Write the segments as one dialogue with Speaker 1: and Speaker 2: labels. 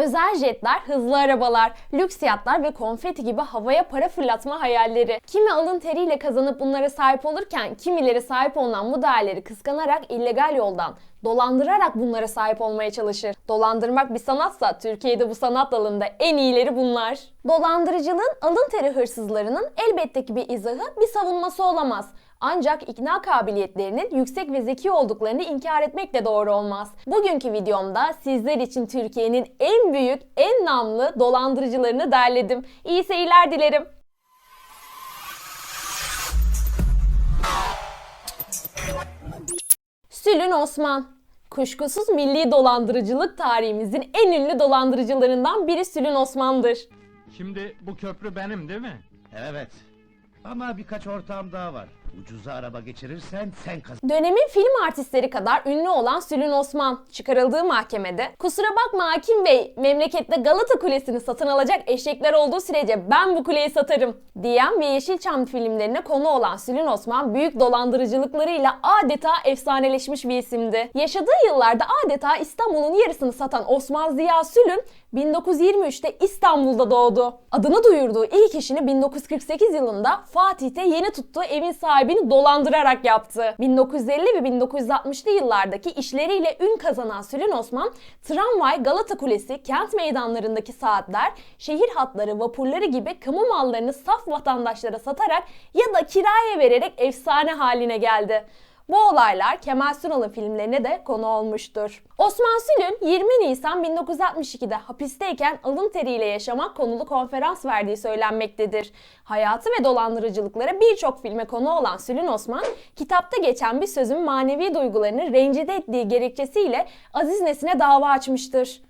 Speaker 1: Özel jetler, hızlı arabalar, lüks yatlar ve konfeti gibi havaya para fırlatma hayalleri. Kimi alın teriyle kazanıp bunlara sahip olurken kimileri sahip olunan bu değerleri kıskanarak illegal yoldan dolandırarak bunlara sahip olmaya çalışır. Dolandırmak bir sanatsa Türkiye'de bu sanat dalında en iyileri bunlar. Dolandırıcılığın alın teri hırsızlarının elbette ki bir izahı, bir savunması olamaz. Ancak ikna kabiliyetlerinin yüksek ve zeki olduklarını inkar etmek de doğru olmaz. Bugünkü videomda sizler için Türkiye'nin en büyük, en namlı dolandırıcılarını derledim. İyi seyirler dilerim. Sülün Osman. Kuşkusuz milli dolandırıcılık tarihimizin en ünlü dolandırıcılarından biri Sülün Osman'dır.
Speaker 2: Şimdi bu köprü benim değil mi?
Speaker 3: Evet. Ama birkaç ortağım daha var. Ucuza araba geçirirsen sen kazan.
Speaker 1: Dönemin film artistleri kadar ünlü olan Sülün Osman çıkarıldığı mahkemede ''Kusura bakma hakim bey, memlekette Galata Kulesi'ni satın alacak eşekler olduğu sürece ben bu kuleyi satarım.'' diyen ve Yeşilçam filmlerine konu olan Sülün Osman büyük dolandırıcılıklarıyla adeta efsaneleşmiş bir isimdi. Yaşadığı yıllarda adeta İstanbul'un yarısını satan Osman Ziya Sülün 1923'te İstanbul'da doğdu. Adını duyurduğu ilk işini 1948 yılında Fatih'te yeni tuttuğu evin sahibini dolandırarak yaptı. 1950 ve 1960'lı yıllardaki işleriyle ün kazanan Sülün Osman, tramvay, Galata Kulesi, kent meydanlarındaki saatler, şehir hatları, vapurları gibi kamu mallarını saf vatandaşlara satarak ya da kiraya vererek efsane haline geldi. Bu olaylar Kemal Sunal'ın filmlerine de konu olmuştur. Osman Sülün 20 Nisan 1962'de hapisteyken alın teriyle yaşamak konulu konferans verdiği söylenmektedir. Hayatı ve dolandırıcılıklara birçok filme konu olan Sülün Osman, kitapta geçen bir sözün manevi duygularını rencide ettiği gerekçesiyle Aziz Nesin'e dava açmıştır.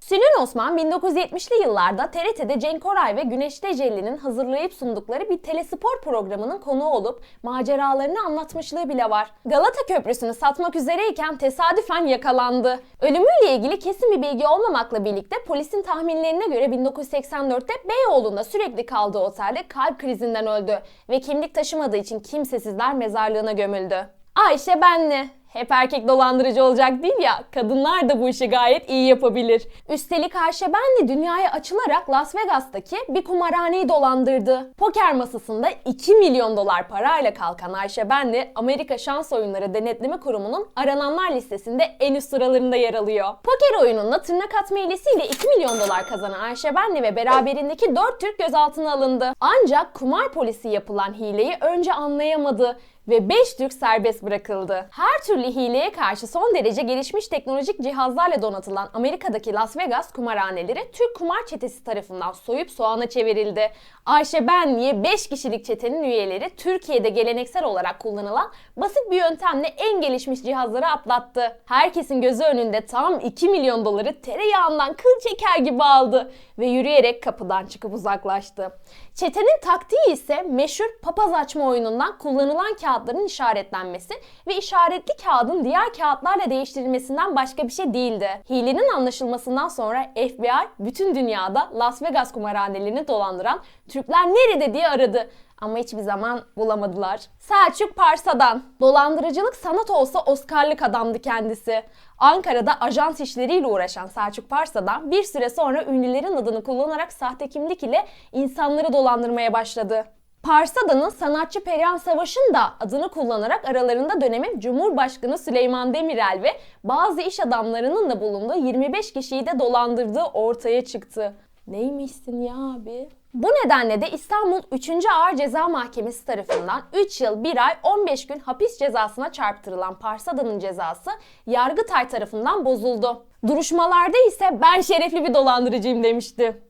Speaker 1: Sülün Osman 1970'li yıllarda TRT'de Cenk Koray ve Güneş Tecelli'nin hazırlayıp sundukları bir telespor programının konu olup maceralarını anlatmışlığı bile var. Galata Köprüsü'nü satmak üzereyken tesadüfen yakalandı. Ölümüyle ilgili kesin bir bilgi olmamakla birlikte polisin tahminlerine göre 1984'te Beyoğlu'nda sürekli kaldığı otelde kalp krizinden öldü ve kimlik taşımadığı için kimsesizler mezarlığına gömüldü. Ayşe Benli hep erkek dolandırıcı olacak değil ya, kadınlar da bu işi gayet iyi yapabilir. Üstelik Ayşe Benli dünyaya açılarak Las Vegas'taki bir kumarhaneyi dolandırdı. Poker masasında 2 milyon dolar parayla kalkan Ayşe Benli, Amerika Şans Oyunları Denetleme Kurumu'nun arananlar listesinde en üst sıralarında yer alıyor. Poker oyununda tırnak atma hilesiyle 2 milyon dolar kazanan Ayşe Benli ve beraberindeki 4 Türk gözaltına alındı. Ancak kumar polisi yapılan hileyi önce anlayamadı ve 5 Türk serbest bırakıldı. Her türlü hileye karşı son derece gelişmiş teknolojik cihazlarla donatılan Amerika'daki Las Vegas kumarhaneleri Türk kumar çetesi tarafından soyup soğana çevrildi. Ayşe Benli'ye 5 kişilik çetenin üyeleri Türkiye'de geleneksel olarak kullanılan basit bir yöntemle en gelişmiş cihazları atlattı. Herkesin gözü önünde tam 2 milyon doları tereyağından kıl çeker gibi aldı ve yürüyerek kapıdan çıkıp uzaklaştı. Çetenin taktiği ise meşhur papaz açma oyunundan kullanılan kağıtların işaretlenmesi ve işaretli kağıdın diğer kağıtlarla değiştirilmesinden başka bir şey değildi. Hilenin anlaşılmasından sonra FBI bütün dünyada Las Vegas kumarhanelerini dolandıran Türkler nerede diye aradı ama hiçbir zaman bulamadılar. Selçuk Parsa'dan. Dolandırıcılık sanat olsa Oscar'lık adamdı kendisi. Ankara'da ajans işleriyle uğraşan Selçuk Parsa'dan bir süre sonra ünlülerin adını kullanarak sahte kimlik ile insanları dolandırmaya başladı. Parsada'nın sanatçı Perihan Savaş'ın da adını kullanarak aralarında dönemin Cumhurbaşkanı Süleyman Demirel ve bazı iş adamlarının da bulunduğu 25 kişiyi de dolandırdığı ortaya çıktı. Neymişsin ya abi? Bu nedenle de İstanbul 3. Ağır Ceza Mahkemesi tarafından 3 yıl 1 ay 15 gün hapis cezasına çarptırılan Parsada'nın cezası Yargıtay tarafından bozuldu. Duruşmalarda ise ben şerefli bir dolandırıcıyım demişti.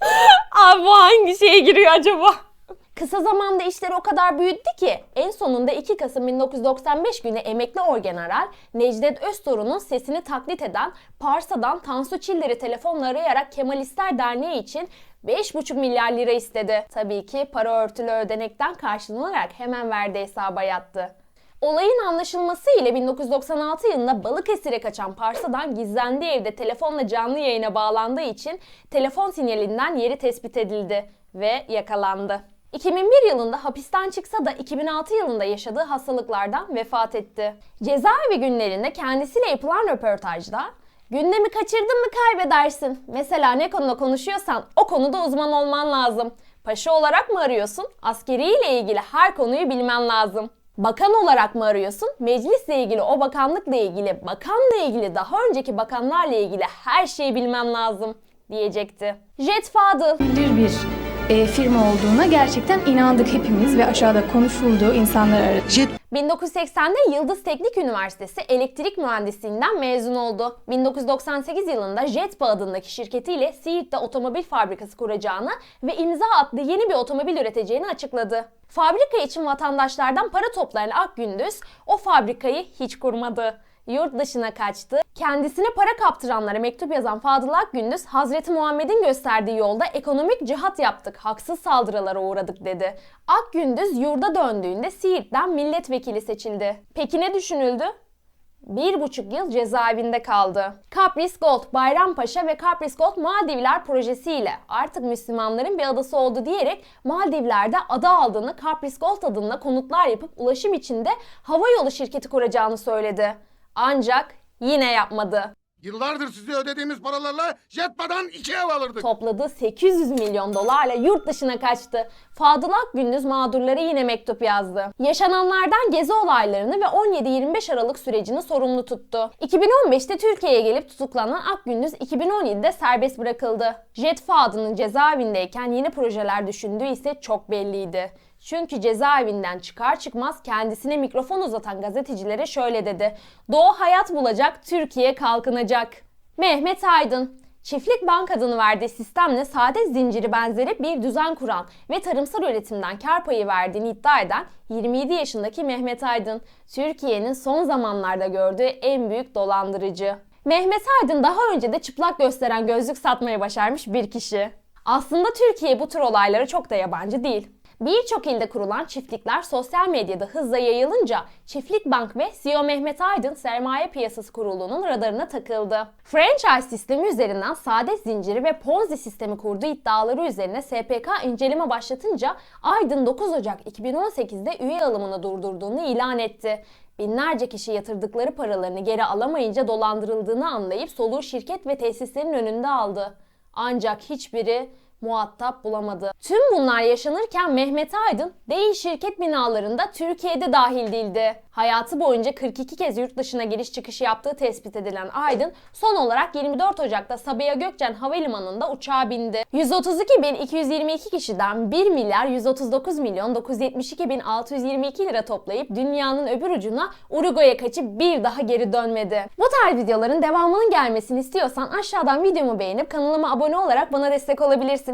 Speaker 1: Abi bu hangi şeye giriyor acaba? Kısa zamanda işleri o kadar büyüttü ki en sonunda 2 Kasım 1995 günü emekli orgeneral Necdet Öztorun'un sesini taklit eden Parsa'dan Tansu Çiller'i telefonla arayarak Kemalistler Derneği için 5,5 milyar lira istedi. Tabii ki para örtülü ödenekten karşılanarak hemen verdiği hesaba yattı. Olayın anlaşılması ile 1996 yılında Balıkesir'e kaçan Parsa'dan gizlendiği evde telefonla canlı yayına bağlandığı için telefon sinyalinden yeri tespit edildi ve yakalandı. 2001 yılında hapisten çıksa da 2006 yılında yaşadığı hastalıklardan vefat etti. Cezaevi günlerinde kendisiyle yapılan röportajda Gündemi kaçırdın mı kaybedersin. Mesela ne konuda konuşuyorsan o konuda uzman olman lazım. Paşa olarak mı arıyorsun? Askeriyle ilgili her konuyu bilmen lazım. Bakan olarak mı arıyorsun? Meclisle ilgili, o bakanlıkla ilgili, bakanla ilgili, daha önceki bakanlarla ilgili her şeyi bilmem lazım diyecekti. Jet Fadıl.
Speaker 4: bilir bir e, firma olduğuna gerçekten inandık hepimiz ve aşağıda konuşuldu insanlar arasında.
Speaker 1: 1980'de Yıldız Teknik Üniversitesi elektrik mühendisliğinden mezun oldu. 1998 yılında JetBa adındaki şirketiyle Siirt'te otomobil fabrikası kuracağını ve imza attığı yeni bir otomobil üreteceğini açıkladı. Fabrika için vatandaşlardan para toplayan Akgündüz o fabrikayı hiç kurmadı. Yurt dışına kaçtı. Kendisine para kaptıranlara mektup yazan Fadıl Akgündüz, Hazreti Muhammed'in gösterdiği yolda ekonomik cihat yaptık, haksız saldırılara uğradık dedi. Akgündüz yurda döndüğünde Siirt'ten milletvekili seçildi. Peki ne düşünüldü? Bir buçuk yıl cezaevinde kaldı. Capris Gold, Bayrampaşa ve Capris Gold Maldivler projesiyle artık Müslümanların bir adası oldu diyerek Maldivler'de ada aldığını Capris Gold adında konutlar yapıp ulaşım içinde hava yolu şirketi kuracağını söyledi. Ancak yine yapmadı.
Speaker 5: Yıllardır size ödediğimiz paralarla Jetba'dan iki ev alırdık.
Speaker 1: Topladığı 800 milyon dolarla yurt dışına kaçtı. Fadıl Akgündüz mağdurlara yine mektup yazdı. Yaşananlardan gezi olaylarını ve 17-25 Aralık sürecini sorumlu tuttu. 2015'te Türkiye'ye gelip tutuklanan Akgündüz 2017'de serbest bırakıldı. Jet Fadıl'ın cezaevindeyken yeni projeler düşündüğü ise çok belliydi. Çünkü cezaevinden çıkar çıkmaz kendisine mikrofon uzatan gazetecilere şöyle dedi. Doğu hayat bulacak, Türkiye kalkınacak. Mehmet Aydın Çiftlik Bank adını verdiği sistemle saadet zinciri benzeri bir düzen kuran ve tarımsal üretimden kar payı verdiğini iddia eden 27 yaşındaki Mehmet Aydın, Türkiye'nin son zamanlarda gördüğü en büyük dolandırıcı. Mehmet Aydın daha önce de çıplak gösteren gözlük satmayı başarmış bir kişi. Aslında Türkiye bu tür olaylara çok da yabancı değil. Birçok ilde kurulan çiftlikler sosyal medyada hızla yayılınca Çiftlik Bank ve CEO Mehmet Aydın Sermaye Piyasası Kurulu'nun radarına takıldı. Franchise sistemi üzerinden saadet zinciri ve Ponzi sistemi kurduğu iddiaları üzerine SPK inceleme başlatınca Aydın 9 Ocak 2018'de üye alımını durdurduğunu ilan etti. Binlerce kişi yatırdıkları paralarını geri alamayınca dolandırıldığını anlayıp soluğu şirket ve tesislerin önünde aldı. Ancak hiçbiri muhatap bulamadı. Tüm bunlar yaşanırken Mehmet Aydın değil şirket binalarında Türkiye'de dahil değildi. Hayatı boyunca 42 kez yurt dışına giriş çıkış yaptığı tespit edilen Aydın son olarak 24 Ocak'ta Sabiha Gökçen Havalimanı'nda uçağa bindi. 132.222 kişiden 1 milyar 139 milyon 972 bin 622 lira toplayıp dünyanın öbür ucuna Uruguay'a kaçıp bir daha geri dönmedi. Bu tarz videoların devamının gelmesini istiyorsan aşağıdan videomu beğenip kanalıma abone olarak bana destek olabilirsin.